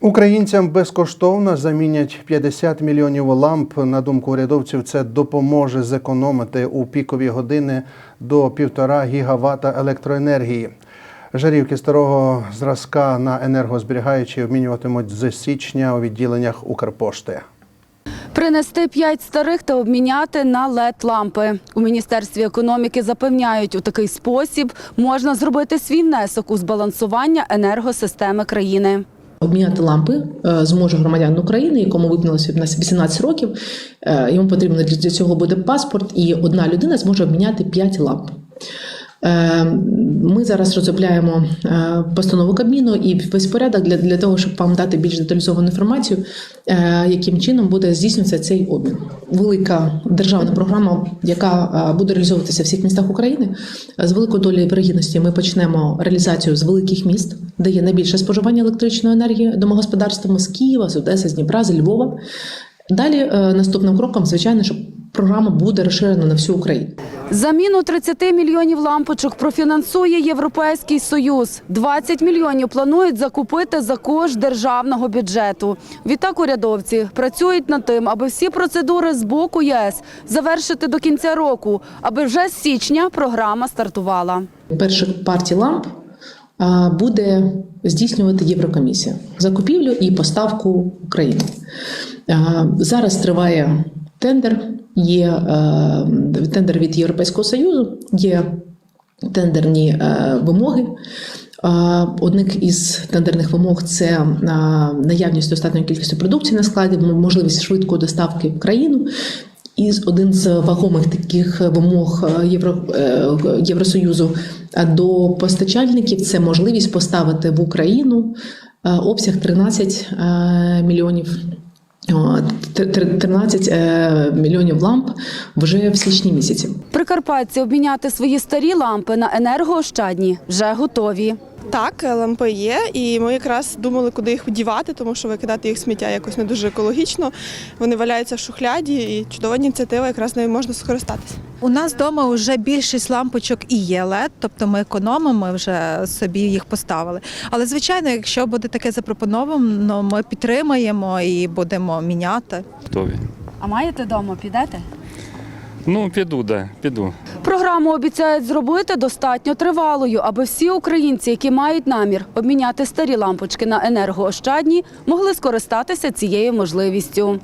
Українцям безкоштовно замінять 50 мільйонів ламп. На думку урядовців, це допоможе зекономити у пікові години до півтора гігавата електроенергії. Жарівки старого зразка на енергозберігаючі обмінюватимуть з січня у відділеннях Укрпошти. Принести п'ять старих та обміняти на led лампи у міністерстві економіки запевняють, у такий спосіб можна зробити свій внесок у збалансування енергосистеми країни. Обміняти лампи е, зможе громадянин України, якому виповнилося 18 років. Е, Йому потрібно для цього буде паспорт, і одна людина зможе обміняти 5 ламп. Е, Ми зараз розробляємо е, постанову Кабміну і весь порядок для, для того, щоб вам дати більш деталізовану інформацію, е, яким чином буде здійснюватися цей обмін. Велика державна програма, яка буде реалізовуватися в всіх містах України. З великою долею вирогідності ми почнемо реалізацію з великих міст, де є найбільше споживання електричної енергії домогосподарствами з Києва, з Одеси, з Дніпра, з Львова. Далі наступним кроком, звичайно, що програма буде розширена на всю Україну. Заміну 30 мільйонів лампочок профінансує Європейський Союз. 20 мільйонів планують закупити за кошт державного бюджету. Відтак урядовці працюють над тим, аби всі процедури з боку ЄС завершити до кінця року, аби вже з січня програма стартувала. Перших партій ламп буде здійснювати Єврокомісія закупівлю і поставку. А, Зараз триває тендер. Є е, тендер від Європейського Союзу, є тендерні е, вимоги. Одних із тендерних вимог це наявність достатньої кількості продукції на складі, можливість швидкої доставки в країну. І один з вагомих таких вимог е, Євро, е, Євросоюзу е, до постачальників це можливість поставити в Україну е, обсяг 13 е, мільйонів. О, тр- тр- 13 е, мільйонів ламп вже в січні місяці. Прикарпатці обміняти свої старі лампи на енергоощадні вже готові. Так, лампи є, і ми якраз думали, куди їх дівати, тому що викидати їх сміття якось не дуже екологічно. Вони валяються в шухляді, і чудова ініціатива, якраз нею можна скористатися. У нас вдома вже більшість лампочок і є LED, тобто ми економимо, ми вже собі їх поставили. Але звичайно, якщо буде таке запропоновано, ми підтримаємо і будемо міняти. Готові. А маєте вдома, підете? Ну, піду, да, піду. Програму обіцяють зробити достатньо тривалою, аби всі українці, які мають намір обміняти старі лампочки на енергоощадні, могли скористатися цією можливістю.